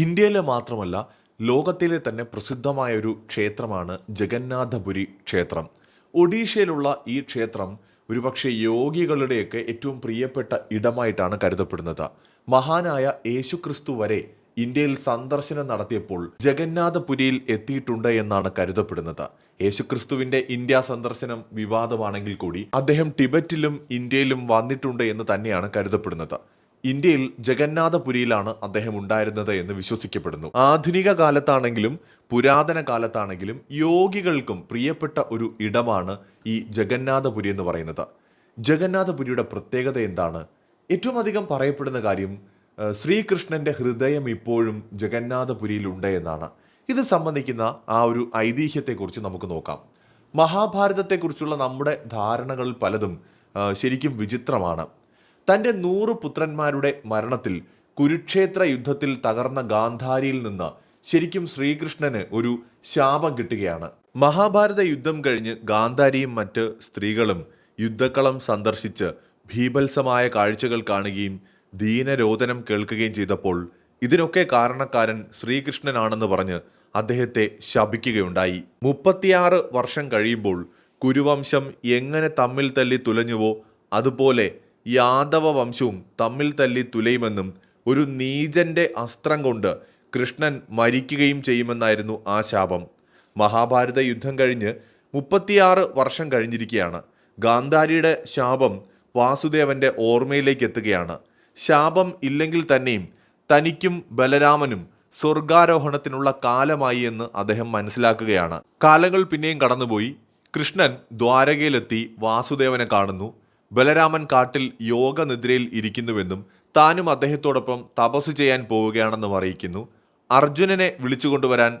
ഇന്ത്യയിലെ മാത്രമല്ല ലോകത്തിലെ തന്നെ പ്രസിദ്ധമായ ഒരു ക്ഷേത്രമാണ് ജഗന്നാഥപുരി ക്ഷേത്രം. ഒഡീഷയിലുള്ള ഈ ക്ഷേത്രം ഒരുപക്ഷെ യോഗികളുടെയൊക്കെ ഏറ്റവും പ്രിയപ്പെട്ട ഇടമായിട്ടാണ് കരുതപ്പെടുന്നത്. മഹാനായ യേശുക്രിസ്തു വരെ ഇന്ത്യയിൽ സന്ദർശനം നടത്തിയപ്പോൾ ജഗന്നാഥപുരിയിൽ എത്തിയിട്ടുണ്ട് എന്നാണ് കരുതപ്പെടുന്നത്. യേശുക്രിസ്തുവിന്റെ ഇന്ത്യ സന്ദർശനം വിവാദമാണെങ്കിൽ കൂടി അദ്ദേഹം ടിബറ്റിലും ഇന്ത്യയിലും വന്നിട്ടുണ്ട് എന്ന് തന്നെയാണ് കരുതപ്പെടുന്നത്. ഇന്ത്യയിൽ ജഗന്നാഥപുരിയിലാണ് അദ്ദേഹം ഉണ്ടായിരുന്നത് എന്ന് വിശ്വസിക്കപ്പെടുന്നു. ആധുനിക കാലത്താണെങ്കിലും പുരാതന കാലത്താണെങ്കിലും യോഗികൾക്കും പ്രിയപ്പെട്ട ഒരു ഇടമാണ് ഈ ജഗന്നാഥപുരി എന്ന് പറയുന്നത്. ജഗന്നാഥപുരിയുടെ പ്രത്യേകത എന്താണ്? ഏറ്റവും അധികം പറയപ്പെടുന്ന കാര്യം ശ്രീകൃഷ്ണന്റെ ഹൃദയം ഇപ്പോഴും ജഗന്നാഥപുരിയിലുണ്ട് എന്നാണ്. ഇത് സംബന്ധിക്കുന്ന ആ ഒരു ഐതിഹ്യത്തെക്കുറിച്ച് നമുക്ക് നോക്കാം. മഹാഭാരതത്തെക്കുറിച്ചുള്ള നമ്മുടെ ധാരണകൾ പലതും ശരിക്കും വിചിത്രമാണ്. തന്റെ നൂറ് പുത്രന്മാരുടെ മരണത്തിൽ കുരുക്ഷേത്ര യുദ്ധത്തിൽ തകർന്ന ഗാന്ധാരിയിൽ നിന്ന് ശരിക്കും ശ്രീകൃഷ്ണന് ഒരു ശാപം കിട്ടുകയാണ്. മഹാഭാരത യുദ്ധം കഴിഞ്ഞ് ഗാന്ധാരിയും മറ്റ് സ്ത്രീകളും യുദ്ധക്കളം സന്ദർശിച്ച് ഭീഭത്സമായ കാഴ്ചകൾ കാണുകയും ദീനരോധനം കേൾക്കുകയും ചെയ്തപ്പോൾ ഇതിനൊക്കെ കാരണക്കാരൻ ശ്രീകൃഷ്ണനാണെന്ന് പറഞ്ഞ് അദ്ദേഹത്തെ ശപിക്കുകയുണ്ടായി. മുപ്പത്തിയാറ് വർഷം കഴിയുമ്പോൾ കുരുവംശം എങ്ങനെ തമ്മിൽ തല്ലി തുലഞ്ഞുവോ അതുപോലെ യാദവ വംശവും തമ്മിൽ തല്ലി തുലയുമെന്നും ഒരു നീചന്റെ അസ്ത്രം കൊണ്ട് കൃഷ്ണൻ മരിക്കുകയും ചെയ്യുമെന്നായിരുന്നു ആ ശാപം. മഹാഭാരത യുദ്ധം കഴിഞ്ഞ് മുപ്പത്തിയാറ് വർഷം കഴിഞ്ഞിരിക്കുകയാണ്. ഗാന്ധാരിയുടെ ശാപം വാസുദേവന്റെ ഓർമ്മയിലേക്ക് എത്തുകയാണ്. ശാപം ഇല്ലെങ്കിൽ തന്നെയും തനിക്കും ബലരാമനും സ്വർഗാരോഹണത്തിനുള്ള കാലമായി എന്ന് അദ്ദേഹം മനസ്സിലാക്കുകയാണ്. കാലങ്ങൾ പിന്നെയും കടന്നുപോയി. കൃഷ്ണൻ ദ്വാരകയിലെത്തി വാസുദേവനെ കാണുന്നു. ബലരാമൻ കാട്ടിൽ യോഗനിദ്രയിൽ ഇരിക്കുന്നുവെന്നും താനും അദ്ദേഹത്തോടൊപ്പം തപസ് ചെയ്യാൻ പോവുകയാണെന്നും അറിയിക്കുന്നു. അർജുനനെ വിളിച്ചുകൊണ്ടുവരാൻ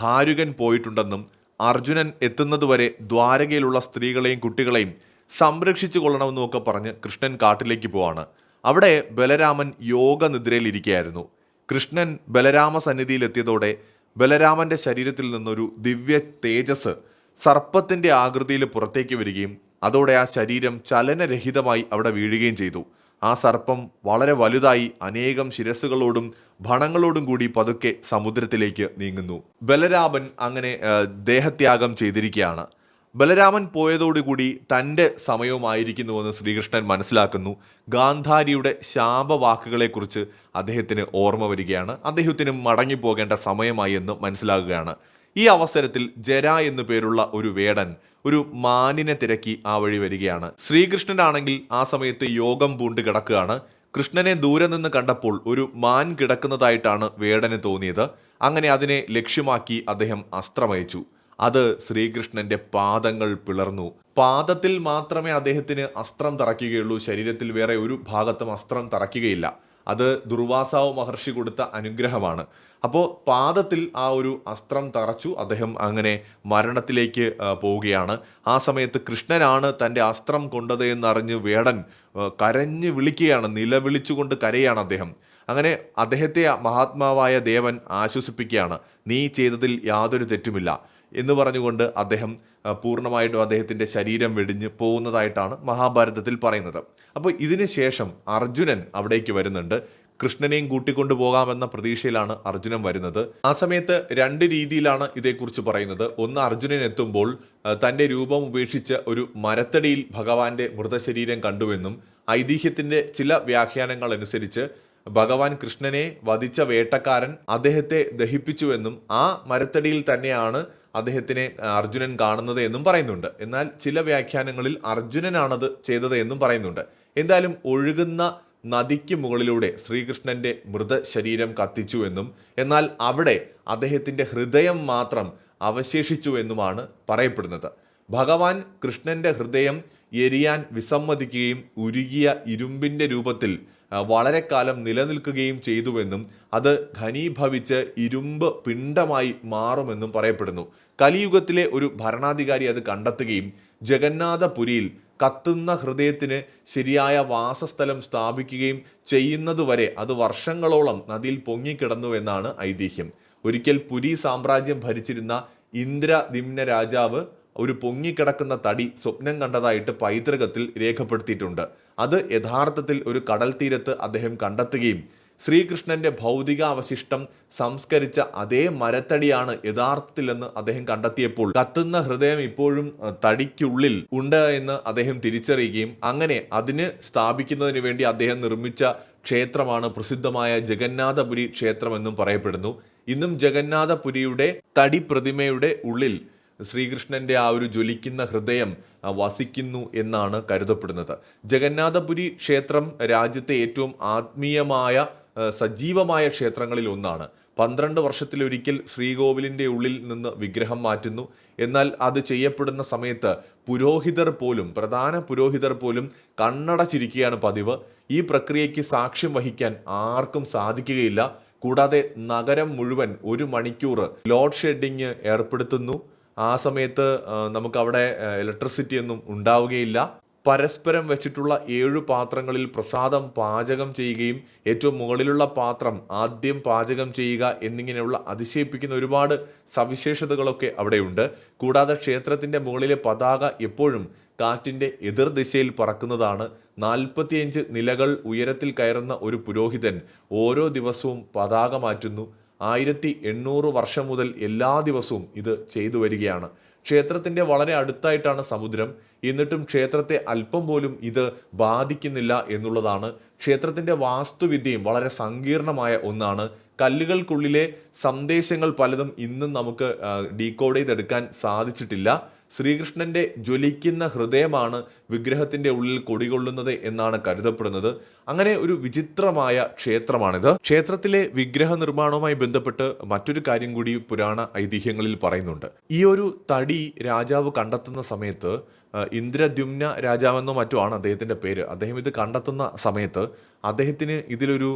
ധാരുകൻ പോയിട്ടുണ്ടെന്നും അർജുനൻ എത്തുന്നതുവരെ ദ്വാരകയിലുള്ള സ്ത്രീകളെയും കുട്ടികളെയും സംരക്ഷിച്ചു കൊള്ളണമെന്നും ഒക്കെ പറഞ്ഞ് കൃഷ്ണൻ കാട്ടിലേക്ക് പോവാണ്. അവിടെ ബലരാമൻ യോഗനിദ്രയിൽ ഇരിക്കുകയായിരുന്നു. കൃഷ്ണൻ ബലരാമ സന്നിധിയിലെത്തിയതോടെ ബലരാമന്റെ ശരീരത്തിൽ നിന്നൊരു ദിവ്യ തേജസ് സർപ്പത്തിന്റെ ആകൃതിയിൽ പുറത്തേക്ക് വരികയും അതോടെ ആ ശരീരം ചലനരഹിതമായി അവിടെ വീഴുകയും ചെയ്തു. ആ സർപ്പം വളരെ വലുതായി അനേകം ശിരസുകളോടും ഭണങ്ങളോടും കൂടി പതുക്കെ സമുദ്രത്തിലേക്ക് നീങ്ങുന്നു. ബലരാമൻ അങ്ങനെ ദേഹത്യാഗം ചെയ്തിരിക്കുകയാണ്. ബലരാമൻ പോയതോടുകൂടി തന്റെ സമയവുമായിരിക്കുന്നുവെന്ന് ശ്രീകൃഷ്ണൻ മനസ്സിലാക്കുന്നു. ഗാന്ധാരിയുടെ ശാപവാക്കുകളെക്കുറിച്ച് അദ്ദേഹത്തിന് ഓർമ്മ വരികയാണ്. അദ്ദേഹത്തിന് മടങ്ങിപ്പോകേണ്ട സമയമായി എന്ന് മനസ്സിലാകുകയാണ്. ഈ അവസരത്തിൽ ജര എന്നു പേരുള്ള ഒരു വേടൻ ഒരു മാനിനെ തിരക്കി ആ വഴി വരികയാണ്. ശ്രീകൃഷ്ണനാണെങ്കിൽ ആ സമയത്ത് യോഗം പൂണ്ട് കിടക്കുകയാണ്. കൃഷ്ണനെ ദൂരെ നിന്ന് കണ്ടപ്പോൾ ഒരു മാൻ കിടക്കുന്നതായിട്ടാണ് വേടന് തോന്നിയത്. അങ്ങനെ അതിനെ ലക്ഷ്യമാക്കി അദ്ദേഹം അസ്ത്രമയച്ചു. അത് ശ്രീകൃഷ്ണന്റെ പാദങ്ങൾ പിളർന്നു. പാദത്തിൽ മാത്രമേ അദ്ദേഹത്തിന് അസ്ത്രം തറയ്ക്കുകയുള്ളൂ. ശരീരത്തിൽ വേറെ ഒരു ഭാഗത്തും അസ്ത്രം തറയ്ക്കുകയില്ല. അത് ദുർവാസാവ് മഹർഷി കൊടുത്ത അനുഗ്രഹമാണ്. അപ്പോൾ പാദത്തിൽ ആ ഒരു അസ്ത്രം തറച്ചു അദ്ദേഹം അങ്ങനെ മരണത്തിലേക്ക് പോവുകയാണ്. ആ സമയത്ത് കൃഷ്ണനാണ് തന്റെ അസ്ത്രം കൊണ്ടത് എന്നറിഞ്ഞ് വേടൻ കരഞ്ഞ് വിളിക്കുകയാണ്. നിലവിളിച്ചുകൊണ്ട് കരയാണ് അദ്ദേഹം. അങ്ങനെ അദ്ദേഹത്തെ മഹാത്മാവായ ദേവൻ ആശ്വസിപ്പിക്കുകയാണ്. നീ ചെയ്തതിൽ യാതൊരു തെറ്റുമില്ല. എന്ന് പറഞ്ഞുകൊണ്ട് അദ്ദേഹം പൂർണമായിട്ടും അദ്ദേഹത്തിന്റെ ശരീരം വെടിഞ്ഞ് പോകുന്നതായിട്ടാണ് മഹാഭാരതത്തിൽ പറയുന്നത്. അപ്പോൾ ഇതിന് ശേഷം അർജുനൻ അവിടേക്ക് വരുന്നുണ്ട്. കൃഷ്ണനെയും കൂട്ടിക്കൊണ്ടു പോകാമെന്ന പ്രതീക്ഷയിലാണ് അർജുനൻ വരുന്നത്. ആ സമയത്ത് രണ്ട് രീതിയിലാണ് ഇതേക്കുറിച്ച് പറയുന്നത്. ഒന്ന് അർജുനൻ എത്തുമ്പോൾ തന്റെ രൂപം ഉപേക്ഷിച്ച് ഒരു മരത്തടിയിൽ ഭഗവാന്റെ മൃതശരീരം കണ്ടുവെന്നും ഐതിഹ്യത്തിന്റെ ചില വ്യാഖ്യാനങ്ങൾ അനുസരിച്ച് ഭഗവാൻ കൃഷ്ണനെ വധിച്ച വേട്ടക്കാരൻ അദ്ദേഹത്തെ ദഹിപ്പിച്ചുവെന്നും ആ മരത്തടിയിൽ തന്നെയാണ് അദ്ദേഹത്തിനെ അർജുനൻ കാണുന്നത് എന്നും പറയുന്നുണ്ട്. എന്നാൽ ചില വ്യാഖ്യാനങ്ങളിൽ അർജുനനാണത് ചെയ്തത് എന്നും പറയുന്നുണ്ട്. എന്തായാലും ഒഴുകുന്ന നദിക്ക് മുകളിലൂടെ ശ്രീകൃഷ്ണന്റെ മൃതശരീരം കത്തിച്ചു എന്നും എന്നാൽ അവിടെ അദ്ദേഹത്തിന്റെ ഹൃദയം മാത്രം അവശേഷിച്ചു എന്നുമാണ് പറയപ്പെടുന്നത്. ഭഗവാൻ കൃഷ്ണന്റെ ഹൃദയം എരിയാൻ വിസമ്മതിക്കുകയും ഉരുകിയ ഇരുമ്പിന്റെ രൂപത്തിൽ വളരെ കാലം നിലനിൽക്കുകയും ചെയ്തുവെന്നും അത് ഘനീഭവിച്ച് ഇരുമ്പ് പിണ്ടമായി മാറുമെന്നും പറയപ്പെടുന്നു. കലിയുഗത്തിലെ ഒരു ഭരണാധികാരി അത് കണ്ടെത്തുകയും ജഗന്നാഥപുരിയിൽ കത്തുന്ന ഹൃദയത്തിന് ശരിയായ വാസസ്ഥലം സ്ഥാപിക്കുകയും ചെയ്യുന്നതുവരെ അത് വർഷങ്ങളോളം നദിയിൽ പൊങ്ങിക്കിടന്നു എന്നാണ് ഐതിഹ്യം. ഒരിക്കൽ പുരി സാമ്രാജ്യം ഭരിച്ചിരുന്ന ഇന്ദ്രദിമ്ന രാജാവ് ഒരു പൊങ്ങിക്കിടക്കുന്ന തടി സ്വപ്നം കണ്ടതായിട്ട് പൈതൃകത്തിൽ രേഖപ്പെടുത്തിയിട്ടുണ്ട്. അത് യഥാർത്ഥത്തിൽ ഒരു കടൽ തീരത്ത് അദ്ദേഹം കണ്ടെത്തുകയും ശ്രീകൃഷ്ണന്റെ ഭൗതികാവശിഷ്ടം സംസ്കരിച്ച അതേ മരത്തടിയാണ് യഥാർത്ഥത്തിലെന്ന് അദ്ദേഹം കണ്ടെത്തിയപ്പോൾ കത്തുന്ന ഹൃദയം ഇപ്പോഴും തടിക്കുള്ളിൽ ഉണ്ട് എന്ന് അദ്ദേഹം തിരിച്ചറിയുകയും അങ്ങനെ അതിന് സ്ഥാപിക്കുന്നതിന് വേണ്ടി അദ്ദേഹം നിർമ്മിച്ച ക്ഷേത്രമാണ് പ്രസിദ്ധമായ ജഗന്നാഥപുരി ക്ഷേത്രമെന്നും പറയപ്പെടുന്നു. ഇന്നും ജഗന്നാഥപുരിയുടെ തടി പ്രതിമയുടെ ഉള്ളിൽ ശ്രീകൃഷ്ണന്റെ ആ ഒരു ജ്വലിക്കുന്ന ഹൃദയം വസിക്കുന്നു എന്നാണ് കരുതപ്പെടുന്നത്. ജഗന്നാഥപുരി ക്ഷേത്രം രാജ്യത്തെ ഏറ്റവും ആത്മീയമായ സജീവമായ ക്ഷേത്രങ്ങളിൽ ഒന്നാണ്. പന്ത്രണ്ട് വർഷത്തിലൊരിക്കൽ ശ്രീകോവിലിന്റെ ഉള്ളിൽ നിന്ന് വിഗ്രഹം മാറ്റുന്നു. എന്നാൽ അത് ചെയ്യപ്പെടുന്ന സമയത്ത് പുരോഹിതർ പോലും പ്രധാന പുരോഹിതർ പോലും കണ്ണടച്ചിരിക്കുകയാണ് പതിവ്. ഈ പ്രക്രിയയ്ക്ക് സാക്ഷ്യം വഹിക്കാൻ ആർക്കും സാധിക്കുകയില്ല. കൂടാതെ നഗരം മുഴുവൻ ഒരു മണിക്കൂർ ലോഡ് ഷെഡിങ് ഏർപ്പെടുത്തുന്നു. ആ സമയത്ത് നമുക്കവിടെ ഇലക്ട്രിസിറ്റി ഒന്നും ഉണ്ടാവുകയില്ല. പരസ്പരം വെച്ചിട്ടുള്ള ഏഴ് പാത്രങ്ങളിൽ പ്രസാദം പാചകം ചെയ്യുകയും ഏറ്റവും മുകളിലുള്ള പാത്രം ആദ്യം പാചകം ചെയ്യുക എന്നിങ്ങനെയുള്ള അതിശയിപ്പിക്കുന്ന ഒരുപാട് സവിശേഷതകളൊക്കെ അവിടെയുണ്ട്. കൂടാതെ ക്ഷേത്രത്തിന്റെ മുകളിലെ പതാക എപ്പോഴും കാറ്റിന്റെ എതിർദിശയിൽ പറക്കുന്നതാണ്. നാൽപ്പത്തിയഞ്ച് നിലകൾ ഉയരത്തിൽ കയറുന്ന ഒരു പുരോഹിതൻ ഓരോ ദിവസവും പതാക മാറ്റുന്നു. ആയിരത്തി എണ്ണൂറ് വർഷം മുതൽ എല്ലാ ദിവസവും ഇത് ചെയ്തു വരികയാണ്. ക്ഷേത്രത്തിന്റെ വളരെ അടുത്തായിട്ടാണ് സമുദ്രം. എന്നിട്ടും ക്ഷേത്രത്തെ അല്പം പോലും ഇത് ബാധിക്കുന്നില്ല എന്നുള്ളതാണ് ക്ഷേത്രത്തിന്റെ വാസ്തുവിദ്യയും വളരെ സങ്കീർണമായ ഒന്നാണ്. കല്ലുകൾക്കുള്ളിലെ സന്ദേശങ്ങൾ പലതും ഇന്നും നമുക്ക് ഡീകോഡ് ചെയ്തെടുക്കാൻ സാധിച്ചിട്ടില്ല. ശ്രീകൃഷ്ണന്റെ ജ്വലിക്കുന്ന ഹൃദയമാണ് വിഗ്രഹത്തിന്റെ ഉള്ളിൽ കൊടികൊള്ളുന്നത് എന്നാണ് കരുതപ്പെടുന്നത്. അങ്ങനെ ഒരു വിചിത്രമായ ക്ഷേത്രമാണിത്. ക്ഷേത്രത്തിലെ വിഗ്രഹ നിർമ്മാണവുമായി ബന്ധപ്പെട്ട് മറ്റൊരു കാര്യം കൂടി പുരാണ ഐതിഹ്യങ്ങളിൽ പറയുന്നുണ്ട്. ഈ ഒരു തടി രാജാവ് കണ്ടെത്തുന്ന സമയത്ത് ഇന്ദ്രദ്യുമ്ന രാജാവെന്നോ മറ്റോ ആണ് അദ്ദേഹത്തിന്റെ പേര്. അദ്ദേഹം ഇത് കണ്ടെത്തുന്ന സമയത്ത് അദ്ദേഹത്തിന് ഇതിലൊരു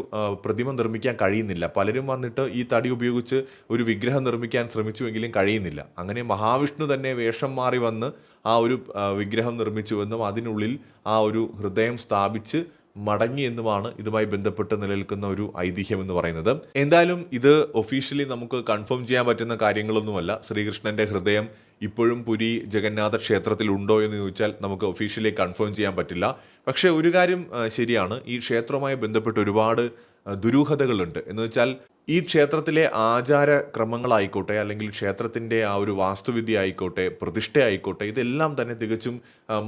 പ്രതിമ നിർമ്മിക്കാൻ കഴിയുന്നില്ല. പലരും വന്നിട്ട് ഈ തടി ഉപയോഗിച്ച് ഒരു വിഗ്രഹം നിർമ്മിക്കാൻ ശ്രമിച്ചുവെങ്കിലും കഴിയുന്നില്ല. അങ്ങനെ മഹാവിഷ്ണു തന്നെ വേഷം മാറി വന്ന് ആ ഒരു വിഗ്രഹം നിർമ്മിച്ചുവെന്നും അതിനുള്ളിൽ ആ ഒരു ഹൃദയം സ്ഥാപിച്ച് മടങ്ങി എന്നുമാണ് ഇതുമായി ബന്ധപ്പെട്ട് നിലനിൽക്കുന്ന ഒരു ഐതിഹ്യം എന്ന് പറയുന്നത്. എന്തായാലും ഇത് ഒഫീഷ്യലി നമുക്ക് കൺഫേം ചെയ്യാൻ പറ്റുന്ന കാര്യങ്ങളൊന്നുമല്ല. ശ്രീകൃഷ്ണന്റെ ഹൃദയം ഇപ്പോഴും പുരി ജഗന്നാഥ ക്ഷേത്രത്തിൽ ഉണ്ടോ എന്ന് ചോദിച്ചാൽ നമുക്ക് ഒഫീഷ്യലി കൺഫേം ചെയ്യാൻ പറ്റില്ല. പക്ഷേ ഒരു കാര്യം ശരിയാണ്. ഈ ക്ഷേത്രവുമായി ബന്ധപ്പെട്ട് ഒരുപാട് ദുരൂഹതകളുണ്ട്. എന്ന് വെച്ചാൽ ഈ ക്ഷേത്രത്തിലെ ആചാര ക്രമങ്ങളായിക്കോട്ടെ അല്ലെങ്കിൽ ക്ഷേത്രത്തിന്റെ ആ ഒരു വാസ്തുവിദ്യ ആയിക്കോട്ടെ പ്രതിഷ്ഠ ആയിക്കോട്ടെ ഇതെല്ലാം തന്നെ തികച്ചും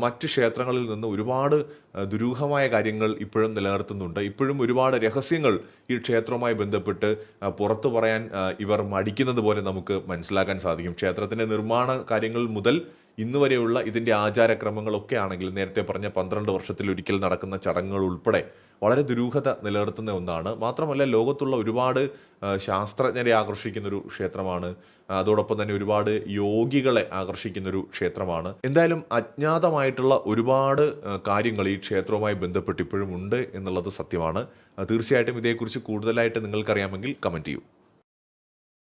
മറ്റ് ക്ഷേത്രങ്ങളിൽ നിന്ന് ഒരുപാട് ദുരൂഹമായ കാര്യങ്ങൾ ഇപ്പോഴും നിലനിർത്തുന്നുണ്ട്. ഇപ്പോഴും ഒരുപാട് രഹസ്യങ്ങൾ ഈ ക്ഷേത്രവുമായി ബന്ധപ്പെട്ട് പുറത്തു പറയാൻ ഇവർ മടിക്കുന്നത് പോലെ നമുക്ക് മനസ്സിലാക്കാൻ സാധിക്കും. ക്ഷേത്രത്തിന്റെ നിർമ്മാണ കാര്യങ്ങൾ മുതൽ ഇന്ന് വരെയുള്ള ഇതിന്റെ ആചാരക്രമങ്ങളൊക്കെ ആണെങ്കിൽ നേരത്തെ പറഞ്ഞ പന്ത്രണ്ട് വർഷത്തിൽ ഒരിക്കൽ നടക്കുന്ന ചടങ്ങുകൾ ഉൾപ്പെടെ വളരെ ദുരൂഹത നിലനിർത്തുന്ന ഒന്നാണ്. മാത്രമല്ല ലോകത്തുള്ള ഒരുപാട് ശാസ്ത്രജ്ഞരെ ആകർഷിക്കുന്ന ഒരു ക്ഷേത്രമാണ്. അതോടൊപ്പം തന്നെ ഒരുപാട് യോഗികളെ ആകർഷിക്കുന്ന ഒരു ക്ഷേത്രമാണ്. എന്തായാലും അജ്ഞാതമായിട്ടുള്ള ഒരുപാട് കാര്യങ്ങൾ ഈ ക്ഷേത്രവുമായി ബന്ധപ്പെട്ട് ഇപ്പോഴും ഉണ്ട് എന്നുള്ളത് സത്യമാണ്. തീർച്ചയായിട്ടും ഇതേക്കുറിച്ച് കൂടുതലായിട്ട് നിങ്ങൾക്കറിയാമെങ്കിൽ കമന്റ് ചെയ്യൂ.